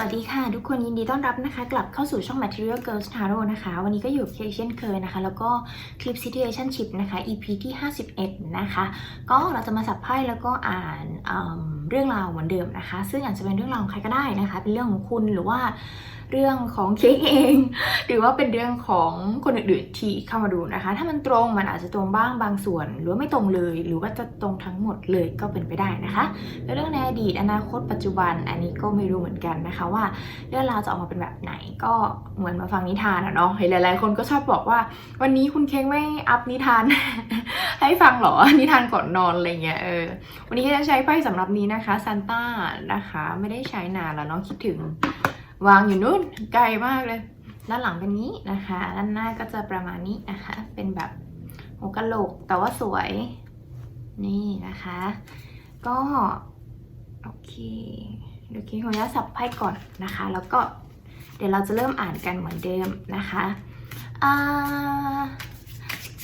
วัสดีค่ะ ทุกคนยินดีต้อนรับนะคะ กลับเข้าสู่ช่อง Material Girls Tarot นะคะ วันนี้ก็อยู่เคเช่นเคยนะคะ แล้วก็คลิป Situationship นะคะ EP ที่ 51 นะคะ ก็เราจะมาสับไพ่แล้วก็อ่านเเรื่องราวเหมือนเดิมนะคะ ซึ่งอาจจะเป็นเรื่องราวของใครก็ได้นะคะ เป็นเรื่องของคุณหรือว่า เรื่องของเค้กเอง หรือว่าเป็นเรื่องของคนอื่นๆที่เข้ามาดูนะคะ ถ้ามันตรงมันอาจจะตรงบ้างบางส่วน หรือไม่ตรงเลย หรือว่าจะตรงทั้งหมดเลยก็เป็นไปได้นะคะเป็นเรื่องในอดีตอนาคตปัจจุบันอันนี้ก็ไม่รู้เหมือนกันนะคะว่าเรื่องราวจะออกมาเป็นแบบไหนก็เหมือนมาฟังนิทานอะเนาะเห็นหลายๆ คนก็ชอบบอกว่า วันนี้คุณเค้กไม่อัพนิทาน ให้ฟังหรอนิทานก่อนนอนอะไรเงี้ยเออวันนี้ก็จะใช้ไพ่สำหรับนี้นะคะซันต้านะคะ ไม่ได้ใช้นานแล้วเนาะคิดถึง วางอยู่นู่นไกลมากเลย ด้านหลังเป็นนี้นะคะ ด้านหน้าก็จะประมาณนี้นะคะ เป็นแบบหัวกะโหลกแต่ว่าสวย นี่นะคะ ก็โอเคเดี๋ยวคิดขออนุญาสับไพ่ก่อนนะคะ แล้วก็เดี๋ยวเราจะเริ่มอ่านกันเหมือนเดิมนะคะ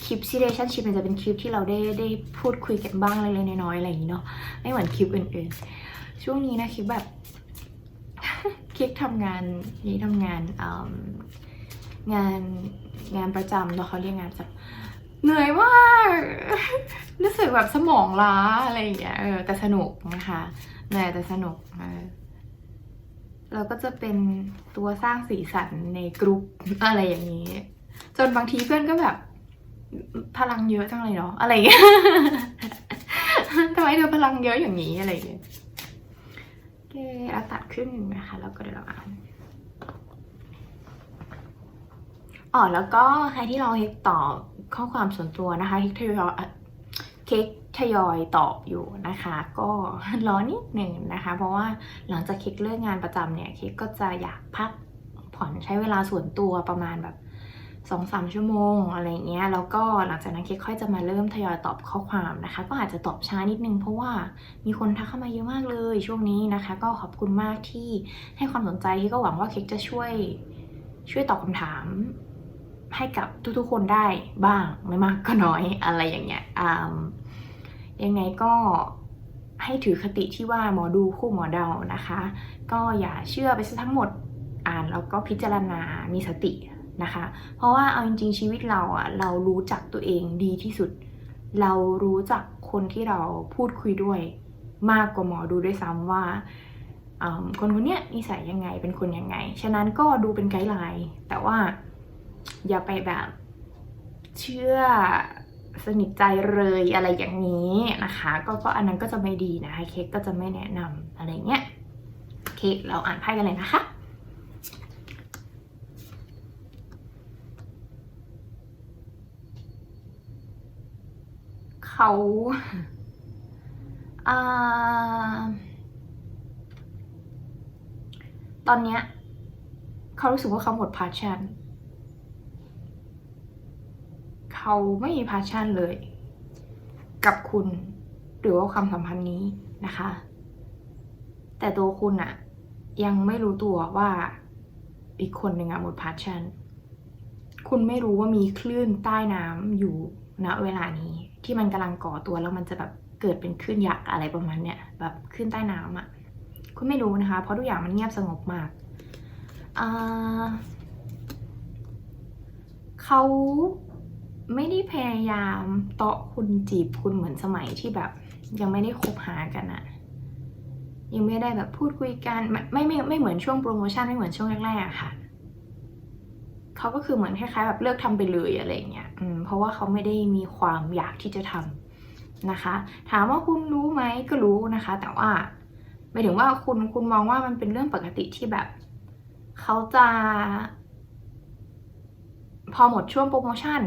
คลิป relationship มันจะเป็นคลิปที่เราได้ได้พูดคุยกันบ้างเล็กๆน้อยๆอะไรอย่างนี้เนาะไม่เหมือนคลิปอื่นๆ ช่วงนี้นะคลิปแบบ คลิปทำงานนี้ทำงานงานงานประจำเนาเขาเรียกงานประจำเหนื่อยมากรู้สึกแบบสมองล้าอะไรอย่างเงี้ยเออแต่สนุกนะคะเหนื่อยแต่สนุกเออเราก็จะเป็นตัวสร้างสีสันในกรุ๊ปอะไรอย่างนี้ จนบางทีเพื่อนก็แบบ พลังเยอะจังเลยเนาะอะไรอย่างเงี้ยทำไมเธอพลังเยอะอย่างนี้อะไรอย่างเงี้ย เคเราตัดขึ้นนะคะ แล้วก็เดี๋ยวเราอ่านอ๋อแล้วก็ใครที่รอเฮกตอบข้อความส่วนตัวนะคะเฮกทยอยเค้กทยอยตอบอยู่นะคะ ก็รอนิดหนึ่งนะคะ เพราะว่าหลังจากเค้กเลิกงานประจำเนี่ยเค้กก็จะอยากพักผ่อนใช้เวลาส่วนตัวประมาณแบบ สองสามชั่วโมงอะไรเงี้ยแล้วก็หลังจากนั้นเค้กค่อยจะมาเริ่มทยอยตอบข้อความนะคะ ก็อาจจะตอบช้านิดนึง เพราะว่ามีคนทักเข้ามาเยอะมากเลยช่วงนี้นะคะ ก็ขอบคุณมากที่ให้ความสนใจที่ก็หวังว่าเค้กจะช่วยช่วยตอบคำถามให้กับทุกๆคนได้บ้างไม่มากก็น้อยอะไรอย่างเงี้ยยังไงก็ให้ถือคติที่ว่าหมอดูคู่หมอเดานะคะ ก็อย่าเชื่อไปซะทั้งหมดอ่านแล้วก็พิจารณามีสติ นะคะ เพราะว่าเอาจริง ๆ ชีวิตเราอะเรารู้จักตัวเองดีที่สุด เรารู้จักคนที่เราพูดคุยด้วย มากกว่าหมอดูด้วยซ้ำว่าคนคนเนี้ยนิสัยยังไงเป็นคนยังไง ฉะนั้นก็ดูเป็นไกด์ไลน์แต่ว่าอย่าไปแบบเชื่อสนิทใจเลยอะไรอย่างนี้นะคะ ก็ก็อันนั้นก็จะไม่ดีนะคะเค้กก็จะไม่แนะนำอะไรเงี้ยโอเคเราอ่านไพ่กันเลยนะคะ เขาอาตอนเนี้ยเขารู้สึกว่าเขาหมดพาชันเขาไม่มีพาชันเลย กับคุณหรือว่าความสัมพันธ์นี้นะคะ แต่ตัวคุณอะยังไม่รู้ตัวว่าอีกคนหนึ่งอะหมดพาชันคุณไม่รู้ว่ามีคลื่นใต้น้ำอยู่ณเวลานี้ ที่มันกำลังก่อตัวแล้วมันจะแบบเกิดเป็นคลื่นยักษ์อะไรประมาณเนี้ยแบบคลื่นใต้น้ำอะคุณไม่รู้นะคะ เพราะทุกอย่างมันเงียบสงบมากเขาไม่ได้พยายามเตาะคุณจีบคุณเหมือนสมัยที่แบบ ยังไม่ได้คบหากันอะยังไม่ได้แบบพูดคุยกัน ไม่ไม่ไม่ไม่เหมือนช่วงโปรโมชั่นไม่เหมือนช่วงแรกๆอะค่ะ เขาก็คือเหมือนคล้ายๆแบบเลิกทำไปเลยอะไรเงี้ยอืมเพราะว่าเขาไม่ได้มีความอยากที่จะทำนะคะ ถามว่าคุณรู้ไหมก็รู้นะคะ แต่ว่าหมายถึงว่าคุณคุณมองว่ามันเป็นเรื่องปกติที่แบบเขาจะ พอหมดช่วงโปรโมชั่น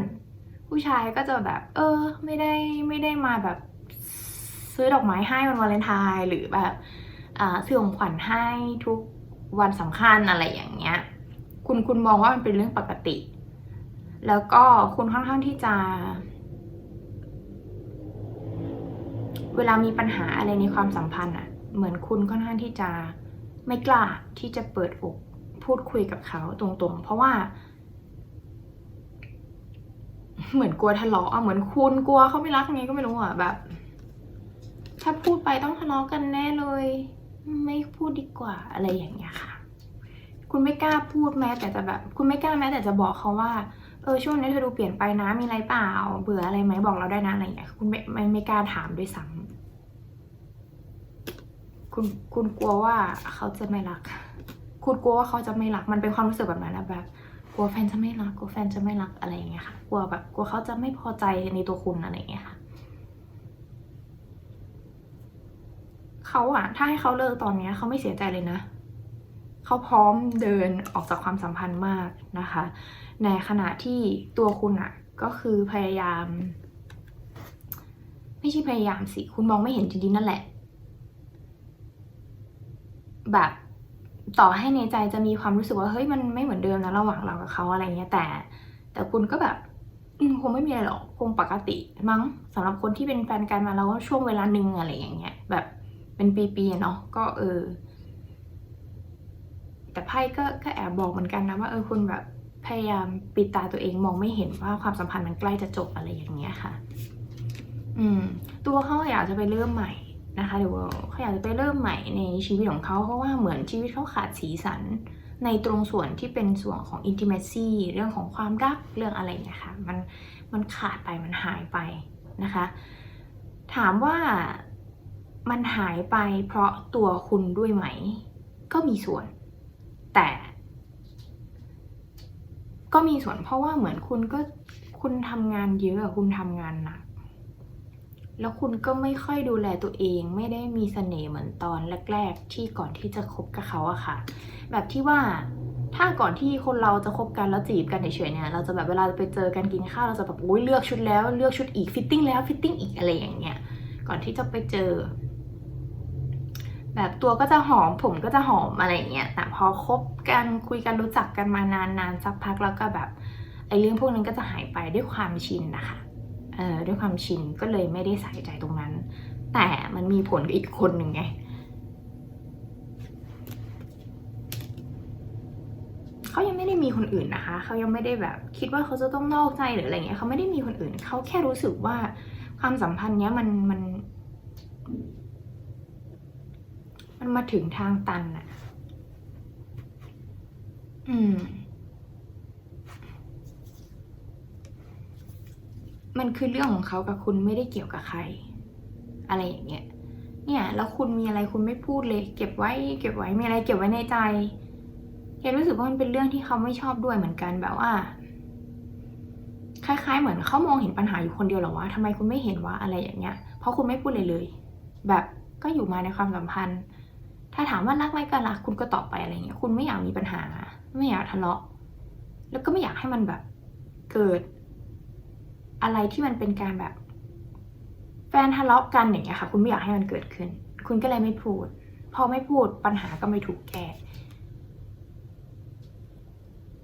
ผู้ชายก็จะแบบ เออ ไม่ได้ไม่ได้มาแบบซื้อดอกไม้ให้วันวาเลนไทน์หรือแบบอ่าซื้อของขวัญให้ทุกวันสำคัญอะไรอย่างเงี้ย คุณคุณมองว่ามันเป็นเรื่องปกติ แล้วก็คุณค่อนข้างที่จะ เวลามีปัญหาอะไรในความสัมพันธ์อะเหมือนคุณค่อนข้างที่จะไม่กล้าที่จะเปิดอกพูดคุยกับเขาตรงๆ เพราะว่า เหมือนกลัวทะเลาะอะเหมือนคุณกลัวเขาไม่รักไงก็ไม่รู้อะแบบ ถ้าพูดไปต้องทะเลาะกันแน่เลย ไม่พูดดีกว่าอะไรอย่างเงี้ยค่ะ คุณไม่กล้าพูดแม้แต่จะแบบ คุณไม่กล้าแม้แต่จะบอกเขาว่าเออช่วงนี้เธอดูเปลี่ยนไปนะมีอะไรเปล่า เบื่ออะไรไหมบอกเราได้นะอะไรอย่างเงี้ยคุณไม่ไม่ไม่กล้าถามด้วยซ้ำคุณคุณกลัวว่าเขาจะไม่รัก คุณกลัวว่าเขาจะไม่รัก มันเป็นความรู้สึกแบบนั้นนะแบบกลัวแฟนจะไม่รักกลัวแฟนจะไม่รักอะไรอย่างเงี้ยค่ะกลัวแบบกลัวเขาจะไม่พอใจในตัวคุณอะไรอย่างเงี้ยค่ะเขาอะถ้าให้เขาเลิกตอนเนี้ยเขาไม่เสียใจเลยนะ เขาพร้อมเดินออกจากความสัมพันธ์มากนะคะ ในขณะที่ตัวคุณอะก็คือพยายาม ไม่ใช่พยายามสิ คุณมองไม่เห็นจริงๆนั่นแหละ แบบต่อให้ในใจจะมีความรู้สึกว่าเฮ้ยมันไม่เหมือนเดิมนะระหว่างเรากับเขาอะไรเงี้ยแต่ แต่คุณก็แบบคงไม่มีอะไรหรอกคงปกติมั้งสำหรับคนที่เป็นแฟนกันมาแล้วช่วงเวลาหนึ่งอะไรอย่างเงี้ยแบบเป็นปีๆเนาะก็เออ แต่ไพ่ก็ก็แอบบอกเหมือนกันนะว่าเออคุณแบบพยายามปิดตาตัวเองมองไม่เห็นว่าความสัมพันธ์มันใกล้จะจบอะไรอย่างเงี้ยค่ะ อืม ตัวเขาอยากจะไปเริ่มใหม่นะคะหรือว่าเขาอยากจะไปเริ่มใหม่ในชีวิตของเขาเพราะว่าเหมือนชีวิตเขาขาดสีสัน ในตรงส่วนที่เป็นส่วนของ intimacy เรื่องของความรักเรื่องอะไรเงี้ยค่ะมันมันขาดไปมันหายไปนะคะ ถามว่ามันหายไปเพราะตัวคุณด้วยไหม ก็มีส่วน แต่ ก็มีส่วนเพราะว่าเหมือนคุณก็คุณทำงานเยอะคุณทำงานหนัก แล้วคุณก็ไม่ค่อยดูแลตัวเอง ไม่ได้มีเสน่ห์เหมือนตอนแรก ๆ ที่ก่อนที่จะคบกับเขาอะค่ะ แบบที่ว่าถ้าก่อนที่คนเราจะคบกันแล้วจีบกันเฉยๆเนี่ยเราจะแบบเวลาไปเจอกันกินข้าวเราจะแบบโอ้ยเลือกชุดแล้วเลือกชุดอีกฟิตติ้งแล้วฟิตติ้งอีกอะไรอย่างเงี้ยก่อนที่จะไปเจอ แบบตัวก็จะหอมผมก็จะหอมอะไรเงี้ยแต่พอคบกันคุยกันรู้จักกันมานานนานสักพักแล้วก็แบบไอ้เรื่องพวกนั้นก็จะหายไปด้วยความชินนะคะเอ่อด้วยความชินก็เลยไม่ได้ใส่ใจตรงนั้น แต่มันมีผลกับอีกคนหนึ่งไงเขายังไม่ได้มีคนอื่นนะคะเขายังไม่ได้แบบคิดว่าเขาจะต้องนอกใจหรืออะไรเงี้ยเขาไม่ได้มีคนอื่นเขาแค่รู้สึกว่าความสัมพันธ์เนี้ยมันมัน มันมาถึงทางตันอะอืม มันคือเรื่องของเขากับคุณไม่ได้เกี่ยวกับใคร อะไรอย่างเงี้ย เนี่ย แล้วคุณมีอะไรคุณไม่พูดเลย เก็บไว้ เก็บไว้ มีอะไรเก็บไว้ในใจเคนรู้สึกว่ามันเป็นเรื่องที่เขาไม่ชอบด้วยเหมือนกันแบบว่า คล้าย ๆ เหมือนเขามองเห็นปัญหาอยู่คนเดียวหรอวะทำไมคุณไม่เห็นว่าอะไรอย่างเงี้ย เพราะคุณไม่พูดเลยเลย แบบก็อยู่มาในความสัมพันธ์ ถ้าถามว่ารักไหมก็รักคุณก็ตอบไปอะไรเงี้ย คุณไม่อยากมีปัญหา ไม่อยากทะเลาะ แล้วก็ไม่อยากให้มันแบบเกิด อะไรที่มันเป็นการแบบ แฟนทะเลาะกันอย่างเงี้ยค่ะ คุณไม่อยากให้มันเกิดขึ้น คุณก็เลยไม่พูด พอไม่พูดปัญหาก็ไม่ถูกแก้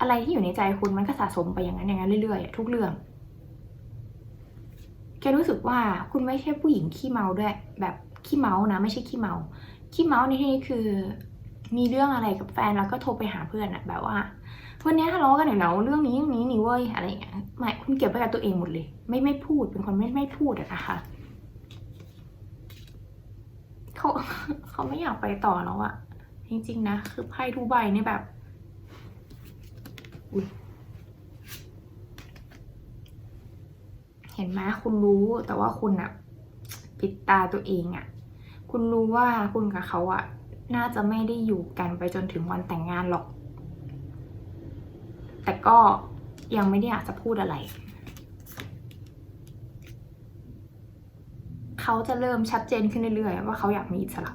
อะไรที่อยู่ในใจคุณมันก็สะสมไปอย่างนั้นอย่างนั้นเรื่อยๆทุกเรื่องแกรู้สึกว่าคุณไม่ใช่ผู้หญิงขี้เมาด้วย แบบขี้เมานะ ไม่ใช่ขี้เมา ขี้เมาในที่นี้คือ มีเรื่องอะไรกับแฟนแล้วก็โทรไปหาเพื่อนอะแบบว่าวันนี้ทะเลาะกันเดี๋ยวเรื่องนี้เรื่องนี้นี่เว้ยอะไรอย่างเงี้ยไม่คุณเก็บไว้กับตัวเองหมดเลย ไม่ไม่พูดเป็นคนไม่ไม่พูดอะนะคะเขาเขาไม่อยากไปต่อแล้วอะจริง ๆ นะ คือไพ่ทุใบนี่แบบเห็นไหมคุณรู้แต่ว่าคุณอะปิดตาตัวเองอะ คุณรู้ว่าคุณกับเขาอะน่าจะไม่ได้อยู่กันไปจนถึงวันแต่งงานหรอก แต่ก็ยังไม่ได้อยากจะพูดอะไร เขาจะเริ่มชัดเจนขึ้นเรื่อยๆ ว่าเขาอยากมีอิสระ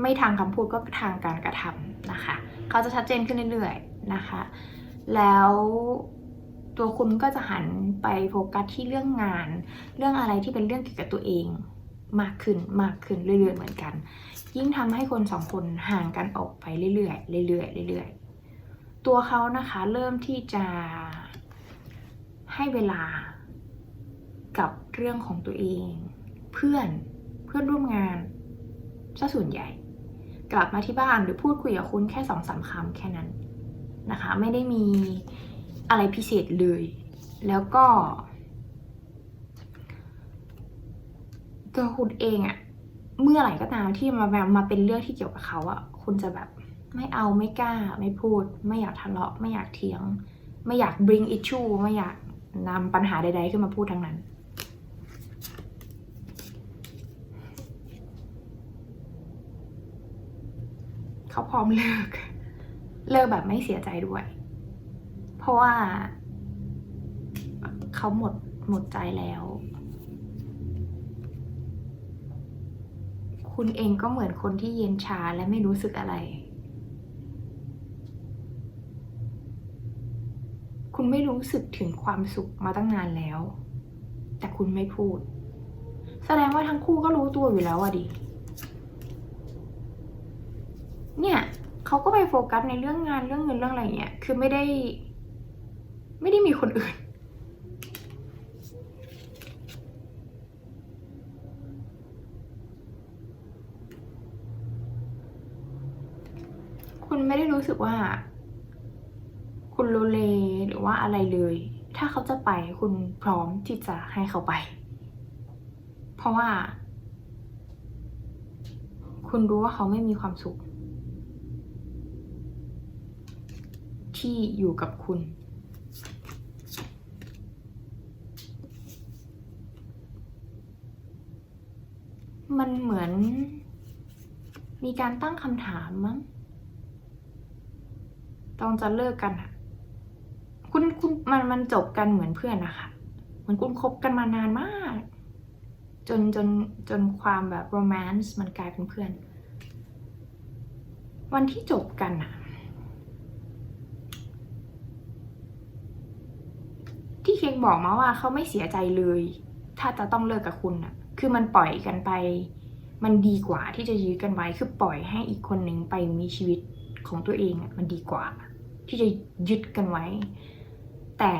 ไม่ทางคำพูดก็ทางการกระทำนะคะ เขาจะชัดเจนขึ้นเรื่อยๆ นะคะ แล้วตัวคุณก็จะหันไปโฟกัสที่เรื่องงาน เรื่องอะไรที่เป็นเรื่องเกี่ยวกับตัวเอง มากขึ้นมากขึ้นเรื่อยๆเหมือนกัน ยิ่งทำให้คนสองคนห่างกันออกไปเรื่อยๆเรื่อยๆเรื่อยๆตัวเขานะคะเริ่มที่จะให้เวลากับเรื่องของตัวเอง เพื่อนเพื่อนร่วมงานซะส่วนใหญ่ กลับมาที่บ้านหรือพูดคุยกับคุณแค่สองสามคำแค่นั้นนะคะ ไม่ได้มีอะไรพิเศษเลย แล้วก็ ตัวคุณเองอะเมื่อไหร่ก็ตามที่มาแบบมาเป็นเรื่องที่เกี่ยวกับเขาอะคุณจะแบบไม่เอาไม่กล้า ไม่พูด ไม่อยากทะเลาะไม่อยากเถียง ไม่อยาก bring issue ไม่อยากนำปัญหาใด ๆ ขึ้นมาพูดทั้งนั้น เขาพร้อมเลิก เลิกแบบไม่เสียใจด้วย เพราะว่า เขาหมดหมดใจแล้ว คุณเองก็เหมือนคนที่เย็นชาและไม่รู้สึกอะไร คุณไม่รู้สึกถึงความสุขมาตั้งนานแล้ว แต่คุณไม่พูด แสดงว่าทั้งคู่ก็รู้ตัวอยู่แล้วอะดิ เนี่ยเขาก็ไปโฟกัสในเรื่องงานเรื่องเงินเรื่องอะไรเงี้ย คือไม่ได้ ไม่ได้มีคนอื่น คุณไม่ได้ รู้สึกว่า คุณโลเลหรือว่าอะไรเลย ถ้าเขาจะไปคุณพร้อมที่จะให้เขาไป เพราะว่า คุณรู้ว่าเขาไม่มีความสุข ที่อยู่กับคุณ มันเหมือนมีการตั้งคำถามมั้ง ตอนจะเลิกกันอะคุณคุณมันมันจบกันเหมือนเพื่อนนะคะเหมือนคุณคบกันมานานมาก จนจนจนความแบบโรแมนต์มันกลายเป็นเพื่อน วันที่จบกันอะที่เค้กบอกมาว่าเขาไม่เสียใจเลย ถ้าจะต้องเลิกกับคุณอะคือมันปล่อยกันไป มันดีกว่าที่จะยื้อกันไว้ คือปล่อยให้อีกคนหนึ่งไปมีชีวิตของตัวเองอะมันดีกว่า ที่จะยึดกันไว้ แต่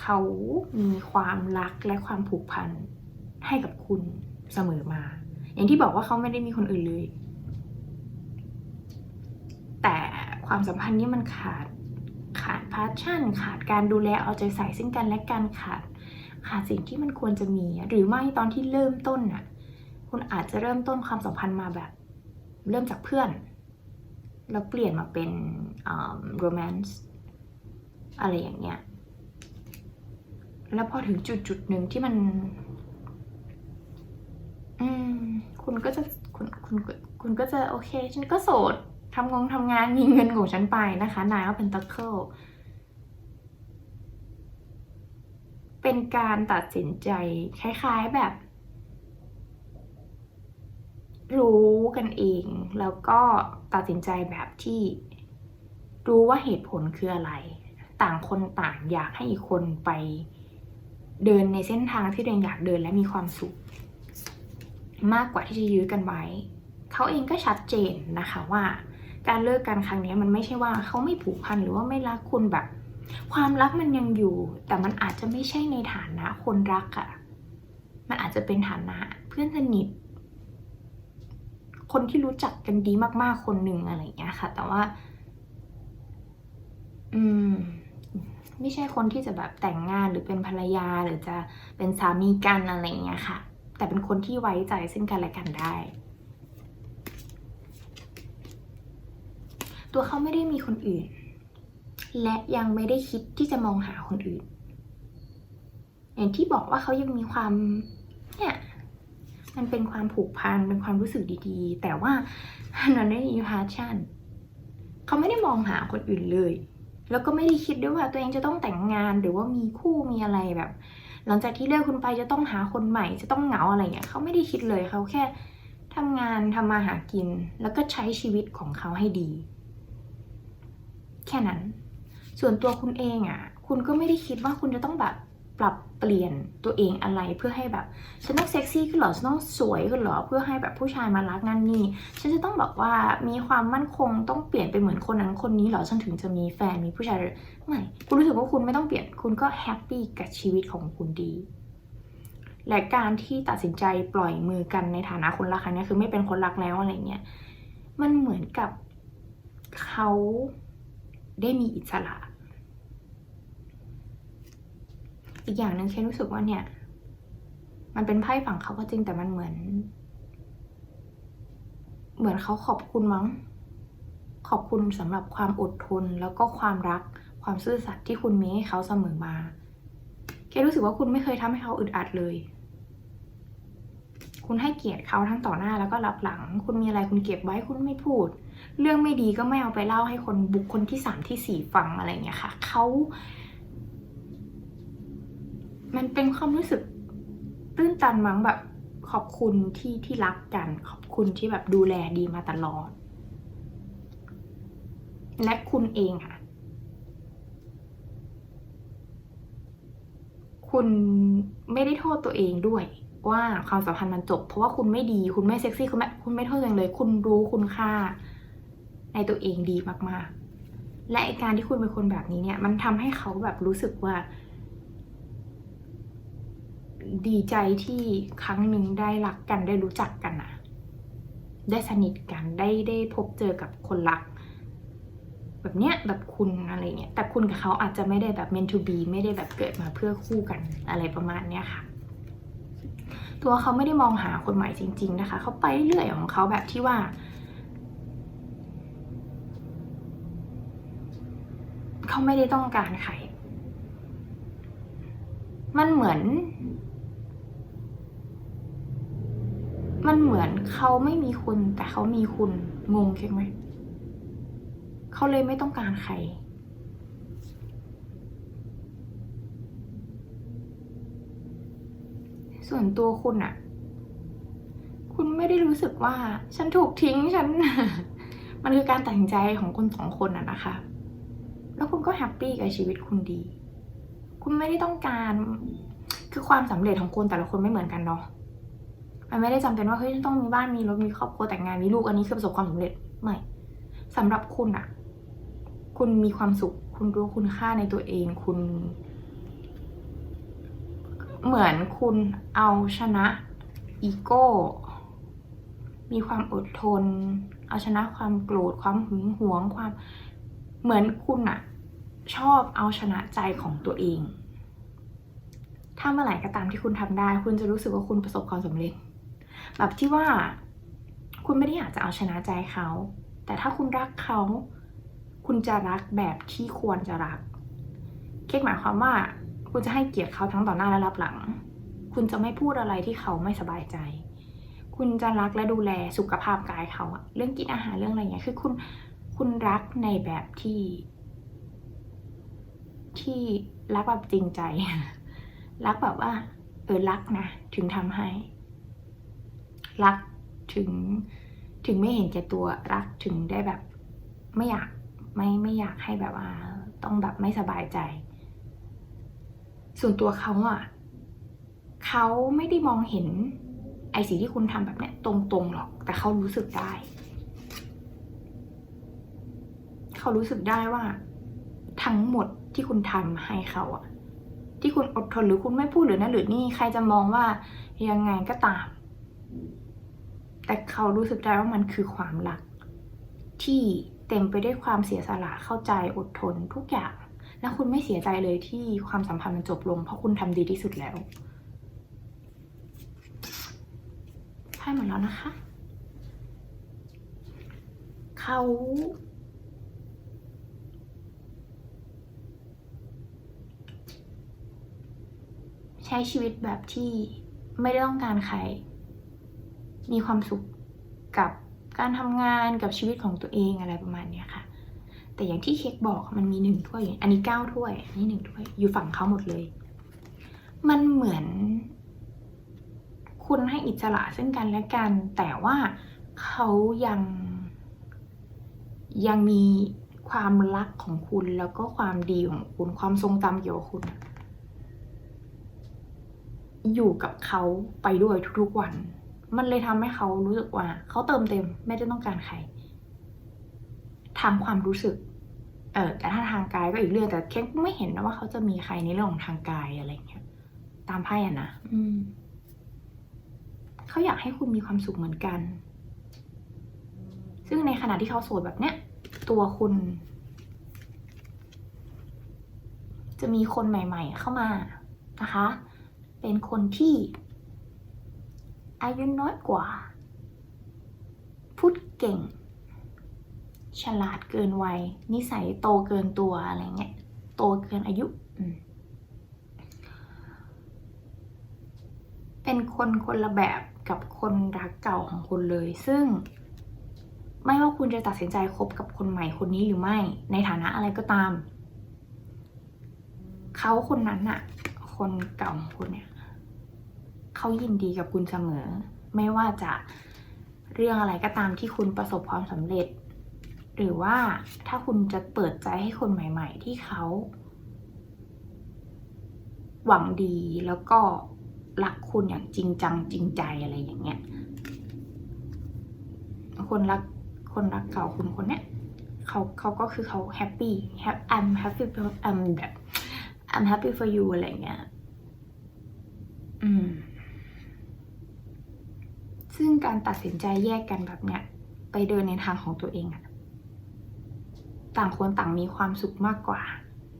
เขามีความรักและความผูกพันให้กับคุณเสมอมา อย่างที่บอกว่าเขาไม่ได้มีคนอื่นเลย แต่ความสัมพันธ์นี้มันขาดขาดพาชั่น ขาดการดูแลเอาใจใส่ซึ่งกันและกันขาดขาดสิ่งที่มันควรจะมี หรือไม่ตอนที่เริ่มต้นน่ะ คุณอาจจะเริ่มต้นความสัมพันธ์มาแบบ เริ่มจากเพื่อน แล้วเปลี่ยนมาเป็นโรแมนต์อะไรอย่างเงี้ย แล้วพอถึงจุดจุดหนึ่งที่มัน อืม คุณก็จะคุณคุณคุณก็จะโอเค ฉันก็โสดทำงงทำงานมีเงินของฉันไปนะคะ นายว่าเป็นตัคเคิลเป็นการตัดสินใจคล้ายๆแบบ รู้กันเองแล้วก็ ตัดสินใจแบบที่รู้ว่าเหตุผลคืออะไร ต่างคนต่างอยากให้อีกคนไปเดินในเส้นทางที่ตัวเองอยากเดินและมีความสุข มากกว่าที่จะยื้อกันไว้ เขาเองก็ชัดเจนนะคะว่า การเลิกกันครั้งนี้มันไม่ใช่ว่าเขาไม่ผูกพันหรือว่าไม่รักคุณแบบ ความรักมันยังอยู่ แต่มันอาจจะไม่ใช่ในฐานะคนรักอะมันอาจจะเป็นฐานะเพื่อนสนิท คนที่รู้จักกันดีมากๆคนหนึ่งอะไรอย่างเงี้ยค่ะ แต่ว่า อืม ไม่ใช่คนที่จะแบบแต่งงานหรือเป็นภรรยาหรือจะเป็นสามีกันอะไรอย่างเงี้ยค่ะ แต่เป็นคนที่ไว้ใจซึ่งกันและกันได้ ตัวเขาไม่ได้มีคนอื่น และยังไม่ได้คิดที่จะมองหาคนอื่นอย่างที่บอกว่าเขายังมีความเนี่ย มันเป็นความผูกพันเป็นความรู้สึกดีๆ แต่ว่ามันไม่มีพาชั่นเขาไม่ได้มองหาคนอื่นเลย แล้วก็ไม่ได้คิดด้วยว่าตัวเองจะต้องแต่งงานหรือว่ามีคู่มีอะไรแบบ หลังจากที่เลิกคุณไปจะต้องหาคนใหม่จะต้องเหงาอะไรเงี้ยเขาไม่ได้คิดเลยเขาแค่ทำงานทำมาหากิน แล้วก็ใช้ชีวิตของเขาให้ดี แค่นั้น ส่วนตัวคุณเองอะ่ะ คุณก็ไม่ได้คิดว่าคุณจะต้องแบบ ปรับเปลี่ยนตัวเองอะไรเพื่อให้แบบฉันต้องเซ็กซี่ขึ้นหรอฉันต้องสวยขึ้นหรอเพื่อให้แบบผู้ชายมารักนั่นนี่ฉันจะต้องแบบว่ามีความมั่นคงต้องเปลี่ยนไปเหมือนคนนั้นคนนี้หรอฉันถึงจะมีแฟนมีผู้ชายไม่คุณรู้สึกว่าคุณไม่ต้องเปลี่ยนคุณก็แฮปปี้กับชีวิตของคุณดีและการที่ตัดสินใจปล่อยมือกันในฐานะคนรักครั้งนี้คือไม่เป็นคนรักแล้วอะไรเงี้ยมันเหมือนกับเขาได้มีอิสระ อีกอย่างหนึ่งเครู้สึกว่าเนี่ย มันเป็นไพ่ฝั่งเขาก็จริงแต่มันเหมือน เหมือนเขาขอบคุณมั้ง ขอบคุณสำหรับความอดทนแล้วก็ความรัก ความซื่อสัตย์ที่คุณมีให้เขาเสมอมาเกรู้สึกว่าคุณไม่เคยทำให้เขาอึดอัดเลย คุณให้เกียรติเขาทั้งต่อหน้าแล้วก็รับหลัง คุณมีอะไรคุณเก็บไว้คุณไม่พูด เรื่องไม่ดีก็ไม่เอาไปเล่าให้คนบุคคลที่สามที่สี่ฟังอะไรอย่างเงี้ยค่ะเขา มันเป็นความรู้สึกตื้นตันมั้งแบบขอบคุณที่ที่รักกัน ขอบคุณที่แบบดูแลดีมาตลอด และคุณเองค่ะคุณไม่ได้โทษตัวเองด้วย ว่าความสัมพันธ์มันจบ เพราะว่าคุณไม่ดีคุณไม่เซ็กซี่คุณไม่คุณไม่โทษตัวเองเลย คุณรู้คุณค่า ในตัวเองดีมากๆ และไอการที่คุณเป็นคนแบบนี้เนี่ย มันทำให้เขาแบบรู้สึกว่า ดีใจที่ครั้งหนึ่งได้รักกันได้รู้จักกันนะได้สนิทกันได้ได้พบเจอกับคนรัก แบบเนี้ยแบบคุณอะไรเงี้ยแต่คุณกับเขาอาจจะไม่ได้แบบ meant to be ไม่ได้แบบเกิดมาเพื่อคู่กันอะไรประมาณเนี้ยค่ะ ตัวเขาไม่ได้มองหาคนใหม่จริง ๆ นะคะเขาไปเรื่อยของเขาแบบที่ว่าเขาไม่ได้ต้องการใคร มันเหมือน มันเหมือนเขาไม่มีคุณ แต่เขามีคุณงงใช่ไหมเขาเลยไม่ต้องการใคร ส่วนตัวคุณอะคุณไม่ได้รู้สึกว่า ฉันถูกทิ้งฉัน มันคือการตัดสินใจของคนสองคนอะนะคะ แล้วคุณก็แฮปปี้กับชีวิตคุณดี คุณไม่ได้ต้องการคือความสำเร็จของคนแต่ละคนไม่เหมือนกันเนาะ มันไม่ได้จำเป็นว่าเฮ้ยต้องมีบ้านมีรถมีครอบครัวแต่งงานมีลูกอันนี้คือประสบความสำเร็จไม่สำหรับคุณอะคุณมีความสุข คุณรู้คุณค่าในตัวเอง คุณ เหมือนคุณเอาชนะอีโก้ มีความอดทน เอาชนะความโกรธความหึงหวงความ เหมือนคุณอะชอบเอาชนะใจของตัวเอง ถ้าเมื่อไหร่ก็ตามที่คุณทำได้ คุณจะรู้สึกว่าคุณประสบความสำเร็จ แบบที่ว่า คุณไม่ได้อยากจะเอาชนะใจเขา แต่ถ้าคุณรักเขา คุณจะรักแบบที่ควรจะรัก เค้กหมายความว่า คุณจะให้เกียรติเขาทั้งต่อหน้าและรับหลัง คุณจะไม่พูดอะไรที่เขาไม่สบายใจ คุณจะรักและดูแลสุขภาพกายเขาอะเรื่องกินอาหารเรื่องอะไรเงี้ยคือคุณคุณรักในแบบที่ ที่รักแบบจริงใจ รักแบบว่าเออรักนะ ถึงทำให้ รักถึงถึงไม่เห็นแก่ตัวรักถึงได้แบบไม่อยากไม่ไม่อยากให้แบบว่าต้องแบบไม่สบายใจ ส่วนตัวเขาอะเขาไม่ได้มองเห็นไอสิ่งที่คุณทำแบบเนี้ยตรงๆหรอก แต่เขารู้สึกได้ เขารู้สึกได้ว่า ทั้งหมดที่คุณทำให้เขาอะที่คุณอดทนหรือคุณไม่พูดหรือนั่นหรือนี่ใครจะมองว่ายังไงก็ตาม แต่เขารู้สึกได้ว่ามันคือความรัก ที่เต็มไปด้วยความเสียสละเข้าใจอดทนทุกอย่าง และคุณไม่เสียใจเลยที่ความสัมพันธ์มันจบลง เพราะคุณทำดีที่สุดแล้วไพ่หมดแล้วนะคะ เขาใช้ชีวิตแบบที่ไม่ได้ต้องการใคร มีความสุขกับการทำงานกับชีวิตของตัวเองอะไรประมาณนี้ค่ะ แต่อย่างที่เค้กบอกมันมีหนึ่งถ้วย อันนี้เก้าถ้วยอันนี้หนึ่งถ้วย อยู่ฝั่งเขาหมดเลย มันเหมือน คุณให้อิสระซึ่งกันและกัน แต่ว่าเขายัง ยังมีความรักของคุณแล้วก็ความดีของคุณความทรงจำเกี่ยวกับคุณ อยู่กับเขาไปด้วยทุกๆวัน มันเลยทำให้เขารู้สึกว่า เขาเติมเต็มไม่ได้ต้องการใครทางความรู้สึก เออแต่ถ้าทางกายก็อีกเรื่องแต่เค้กไม่เห็นนะว่าเขาจะมีใครในเรื่องของทางกายอะไรเงี้ย ตามไพ่อะนะอืมเขาอยากให้คุณมีความสุขเหมือนกัน ซึ่งในขณะที่เขาโสดแบบเนี้ย ตัวคุณ จะมีคนใหม่ ๆ เข้ามานะคะ เป็นคนที่ อายุน้อยกว่า พูดเก่ง ฉลาดเกินวัย นิสัยโตเกินตัวอะไรเงี้ย โตเกินอายุ เป็นคนคนละแบบกับคนรักเก่าของคุณเลย ซึ่งไม่ว่าคุณจะตัดสินใจคบกับคนใหม่คนนี้หรือไม่ ในฐานะอะไรก็ตาม เขาคนนั้นอะคนเก่าของคุณเนี่ย เขายินดีกับคุณเสมอ ไม่ว่าจะเรื่องอะไรก็ตามที่คุณประสบความสำเร็จ หรือว่าถ้าคุณจะเปิดใจให้คนใหม่ ๆ ที่เขา หวังดีแล้วก็รักคุณอย่างจริงจังจริงใจอะไรอย่างเงี้ย คนรักคนรักเก่าคุณคนเนี้ยเขาเขาก็คือเขาแฮปปี้ I'm happy I'm แบบ I'm happy for you อะไรอย่างเงี้ย อืม ซึ่งการตัดสินใจแยกกันแบบเนี้ยไปเดินในทางของตัวเองอะต่างคนต่างมีความสุขมากกว่า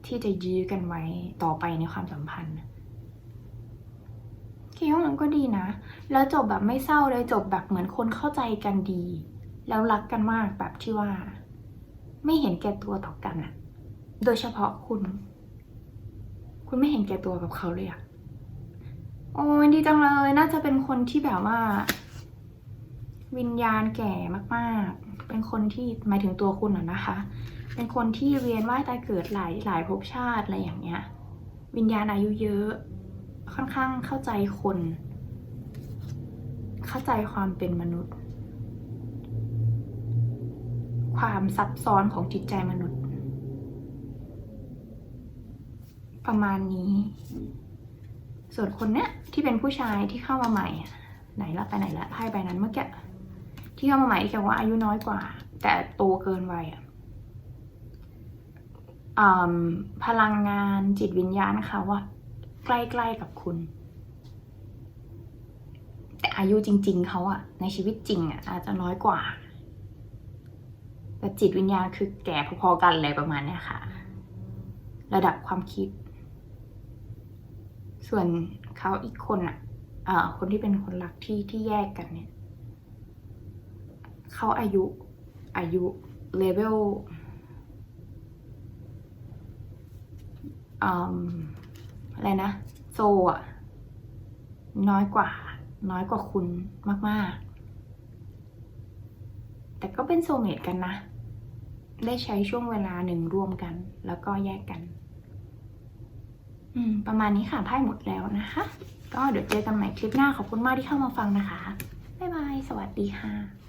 ที่จะยื้อกันไว้ต่อไปในความสัมพันธ์คิดว่ามันก็ดีนะ แล้วจบแบบไม่เศร้าเลยจบแบบเหมือนคนเข้าใจกันดี แล้วรักกันมากแบบที่ว่า ไม่เห็นแก่ตัวต่อกันอะโดยเฉพาะคุณ คุณไม่เห็นแก่ตัวกับเขาเลยอะโอ้ยดีจังเลย น่าจะเป็นคนที่แบบว่า วิญญาณแก่มากๆ เป็นคนที่หมายถึงตัวคุณอะนะคะ เป็นคนที่เวียนว่ายตายเกิดหลายหลายภพชาติอะไรอย่างเงี้ย วิญญาณอายุเยอะค่อนข้างเข้าใจคน เข้าใจความเป็นมนุษย์ ความซับซ้อนของจิตใจมนุษย์ ประมาณนี้ ส่วนคนเนี้ยที่เป็นผู้ชายที่เข้ามาใหม่ ไหนละไปไหนละไพ่ใบนั้นเมื่อกี้ ที่เข้ามาใหม่ที่แกว่าอายุน้อยกว่า แต่โตเกินวัยอะพลังงานจิตวิญญาณเขาว่าใกล้ๆกับคุณ แต่อายุจริง ๆเขาอะในชีวิตจริงอะอาจจะน้อยกว่า แต่จิตวิญญาณคือแก่พอๆกันเลยประมาณนี้ค่ะ ระดับความคิด ส่วนเขาอีกคนอะเอ่อคนที่เป็นคนรักที่ที่แยกกันเนี่ย เขาอายุอายุเลเวลอะไรนะ โซอะน้อยกว่า น้อยกว่าคุณมาก ๆ แต่ก็เป็นโซเมตกันนะ ได้ใช้ช่วงเวลาหนึ่งร่วมกัน แล้วก็แยกกัน อืม ประมาณนี้ค่ะไพ่หมดแล้วนะคะ ก็เดี๋ยวเจอกันใหม่คลิปหน้าขอบคุณมากที่เข้ามาฟังนะคะ บ๊ายบาย สวัสดีค่ะ